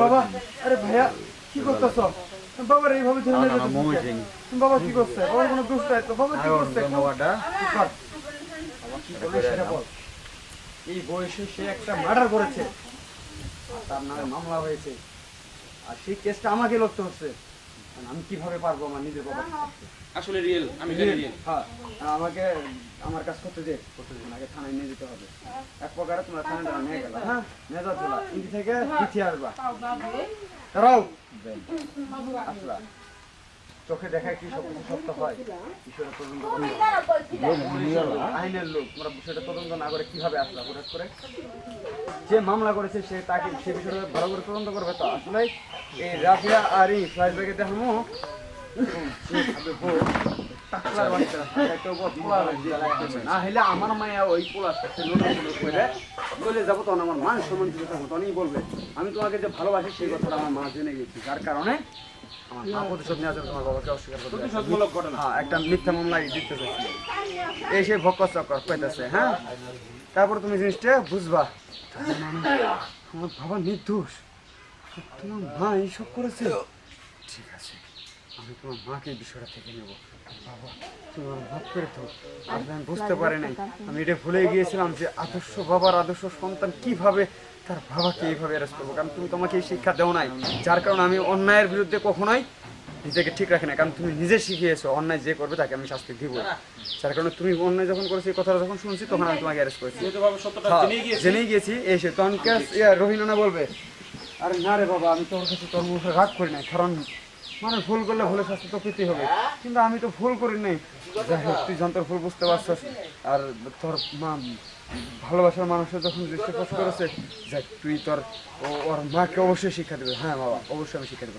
বাবা আরে ভাইয়া কি করতেছ? বাবার এইভাবে ধরে নিয়ে। বাবা কি করছে? বাবার কোনো দোষ নাই তো বাবা কি করছে? কি সেটা বল। এই বয়সে সে একটা মার্ডার করেছে। তার নামে মামলা হয়েছে। আর সেই কেসটা আমাকে লড়তে হচ্ছে। আমি কীভাবে পারব আমার নিজের বাবা আসলে রিয়েল আমি রিয়েল হ্যাঁ। আমাকে আমার কাজ করতে যে করতে যে আগে থানায় নিয়ে যেতে হবে। এক প্রকারে তোমরা থানায় নিয়ে গেল হ্যাঁ। নিয়ে যাও চলা ইন্দি থেকে পিছিয়ে আসবা। রাও। আসলা। চোখে দেখা কি সব সত্য হয়? বিষয়টা তদন্ত আইনের লোক তোমরা বিষয়টা তদন্ত না করে কীভাবে আসলা? হঠাৎ করে যে মামলা করেছে সে তাকে সে বিষয়টা ভালো করে তদন্ত করবে তো? আসলে এই রাফিয়া আর এই ফ্ল্যাশব্যাগে দেখামো। না হলে আমার মায়া ওই পোলার চলে যাব তখন আমার মান সম্মান দিতে তখনই বলবে। আমি তোমাকে যে ভালোবাসি সেই কথাটা আমার মা জেনে গেছি। যার কারণে আমার প্রতিশোধ নেওয়ার জন্য তোমার বাবাকে অস্বীকার করতে চাইছে। প্রতিশোধমূলক ঘটনা। হ্যাঁ একটা মিথ্যা মামলায় দিতে চাইছি। এই সেই ভক্কর চক্কর পাইতেছে হ্যাঁ? তারপর তুমি জিনিসটা বুঝবা। আমার বাবা নির্দোষ। তোমার মা এইসব করেছে? ঠিক আছে। আমি তোমার মাকে বিষয়টা থেকে নেব। বাবা তুমি আমার মাফ করে দাও আসলে আমি বুঝতে পারি নাই। আমি এটা ভুলে গিয়েছিলাম যে আদর্শ বাবার আদর্শ সন্তান কীভাবে তার বাবাকে এইভাবে অ্যারেস্ট করব? কারণ তুমি তোমাকে এই শিক্ষা দেও নাই। যার কারণে আমি অন্যায়ের বিরুদ্ধে কখনোই নিজেকে ঠিক রাখি না কারণ তুমি নিজে শিখিয়েছো অন্যায় যে করবে তাকে আমি শাস্তি দিব। যার কারণে তুমি অন্যায় যখন করেছ এই কথাটা যখন শুনছি তখন আমি তোমাকে অ্যারেস্ট করেছি। হ্যাঁ, জেনেই গিয়েছে। এসে তখন রহিনা বলবে? আরে না রে বাবা আমি তোর কাছে তোর মুখে রাগ করি নাই। কারণ মানে ভুল করলে ভুলের শাস্তি তো পেতেই হবে। কিন্তু আমি তো ভুল করি নাই। যাই হোক, তুই যন্ত্র ভুল বুঝতে পারছিস। আর তোর মা ভালোবাসার মানুষের যখন দৃষ্টি করেছে যাক তুই তোর ওর মাকে অবশ্যই শিক্ষা দেবে। হ্যাঁ বাবা, অবশ্যই আমি শিক্ষা দেবো।